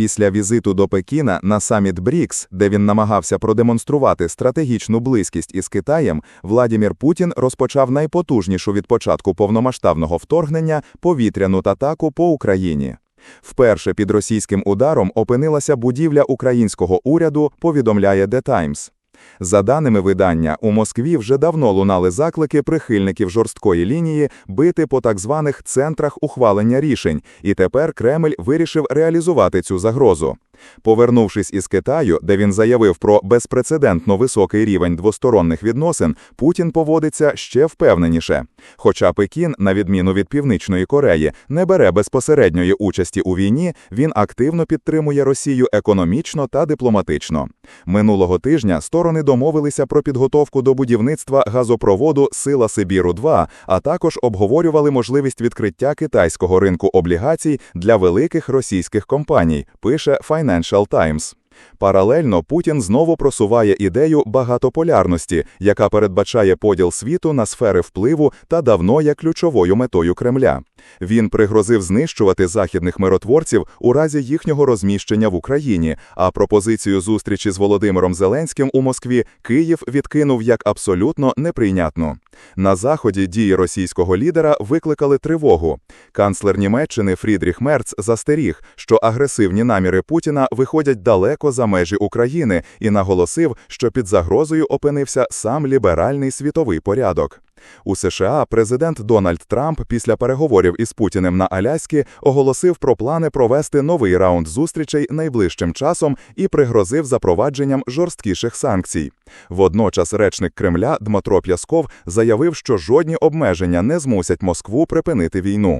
Після візиту до Пекіна на саміт БРІКС, де він намагався продемонструвати стратегічну близькість із Китаєм, Владімір Путін розпочав найпотужнішу від початку повномасштабного вторгнення повітряну атаку по Україні. Вперше під російським ударом опинилася будівля українського уряду, повідомляє The Times. За даними видання, у Москві вже давно лунали заклики прихильників жорсткої лінії бити по так званих центрах ухвалення рішень, і тепер Кремль вирішив реалізувати цю загрозу. Повернувшись із Китаю, де він заявив про безпрецедентно високий рівень двосторонних відносин, Путін поводиться ще впевненіше. Хоча Пекін, на відміну від Північної Кореї, не бере безпосередньої участі у війні, він активно підтримує Росію економічно та дипломатично. Минулого тижня сторони домовилися про підготовку до будівництва газопроводу Сила Сибіру 2 а також обговорювали можливість відкриття китайського ринку облігацій для великих російських компаній. Пише Financial Times. Паралельно Путін знову просуває ідею багатополярності, яка передбачає поділ світу на сфери впливу та давно є ключовою метою Кремля. Він пригрозив знищувати західних миротворців у разі їхнього розміщення в Україні, а пропозицію зустрічі з Володимиром Зеленським у Москві Київ відкинув як абсолютно неприйнятну. На заході дії російського лідера викликали тривогу. Канцлер Німеччини Фрідріх Мерц застеріг, що агресивні наміри Путіна виходять далеко за межі України і наголосив, що під загрозою опинився сам ліберальний світовий порядок. У США президент Дональд Трамп після переговорів із Путіним на Аляскі оголосив про плани провести новий раунд зустрічей найближчим часом і пригрозив запровадженням жорсткіших санкцій. Водночас речник Кремля Дмитро П'ясков заявив, що жодні обмеження не змусять Москву припинити війну.